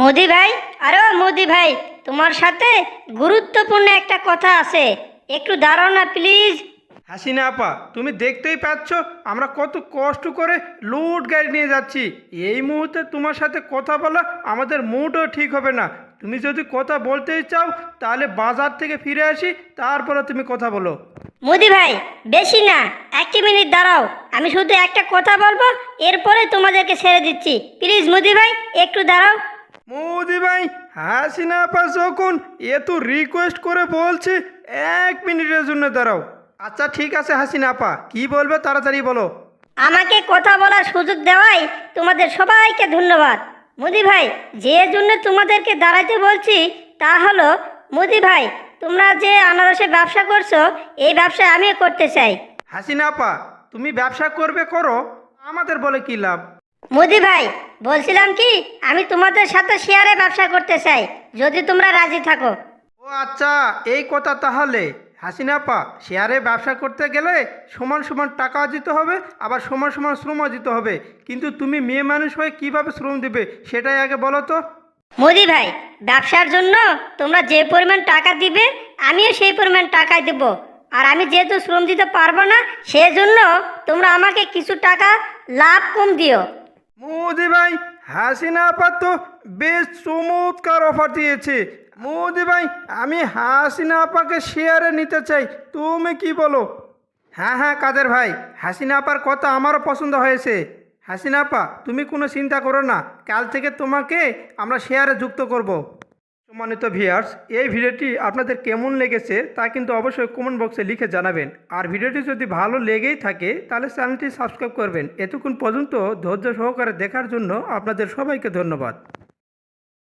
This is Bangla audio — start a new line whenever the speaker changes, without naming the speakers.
মোদি ভাই আরে মোদি ভাই তোমার সাথে গুরুত্বপূর্ণ একটা কথা আছে। একটু দাঁড়াও না প্লিজ
হাসিনা আপা তুমি দেখতেই পাচ্ছ আমরা কত কষ্ট করে লুট গাড়ি নিয়ে যাচ্ছি। এই মুহূর্তে তোমার সাথে কথা বলা আমাদের মুডও ঠিক হবে না। তুমি যদি কথা বলতেই চাও তাহলে বাজার থেকে ফিরে আসি তারপরে তুমি কথা বলো।
মোদি ভাই বেশি না একটি মিনিট দাঁড়াও। আমি শুধু একটা কথা বলব এরপরে তোমাদেরকে ছেড়ে দিচ্ছি। প্লিজ মোদি ভাই একটু দাঁড়াও।
মোদি ভাই হাসিনা আপা যখন এত রিকোয়েস্ট করে বলছে এক মিনিটের জন্য দাঁড়াও। আচ্ছা ঠিক আছে হাসিনা আপা কি বলবে তাড়াতাড়ি বলো।
আমাকে কথা বলার সুযোগ দেওয়াই তোমাদের সবাইকে ধন্যবাদ। মোদি ভাই যে জন্য তোমাদেরকে দাঁড়াতে বলছি তা হলো মোদি ভাই তোমরা যে আনারসে ব্যবসা করছ এই ব্যবসা আমিও করতে চাই।
হাসিনা আপা তুমি ব্যবসা করবে করো আমাদের বলে কি লাভ?
মোদি ভাই বলছিলাম কি আমি তোমাদের সাথে শেয়ারে ব্যবসা করতে চাই যদি তোমরা রাজি থাকো।
ও আচ্ছা এই কথা তাহলে। হাসিনা আপা শেয়ারে ব্যবসা করতে গেলে সমান সমান টাকাও দিতে হবে আবার সমান সমান শ্রমও দিতে হবে। কিন্তু তুমি মেয়ে মানুষ হয়ে কীভাবে শ্রম দিবে সেটাই আগে বলো তো।
মোদি ভাই ব্যবসার জন্য তোমরা যে পরিমাণ টাকা দিবে আমিও সেই পরিমাণ টাকাই দেব। আর আমি যেহেতু শ্রম দিতে পারব না সেজন্য তোমরা আমাকে কিছু টাকা লাভ কম দিও।
মোদি ভাই হাসিনা আপা তো বেশ চমৎকার অফার দিয়েছে। মোদি ভাই, আমি হাসিনা আপাকে শেয়ারে নিতে চাই, তুমি কি বলো? হ্যাঁ হ্যাঁ কাদের ভাই, হাসিনা আপার কথা আমারও পছন্দ হয়েছে। হাসিনা আপা, তুমি কোনো চিন্তা করো না, কাল থেকে তোমাকে আমরা শেয়ারে যুক্ত করব। সম্মানিত ভিয়ার্স এই ভিডিওটি আপনাদের কেমন লেগেছে তা কিন্তু অবশ্যই কমেন্ট বক্সে লিখে জানাবেন। আর ভিডিওটি যদি ভালো লেগেই থাকে, তাহলে চ্যানেলটি সাবস্ক্রাইব করবেন। এতক্ষণ পর্যন্ত ধৈর্য সহকারে দেখার জন্য আপনাদের সবাইকে ধন্যবাদ।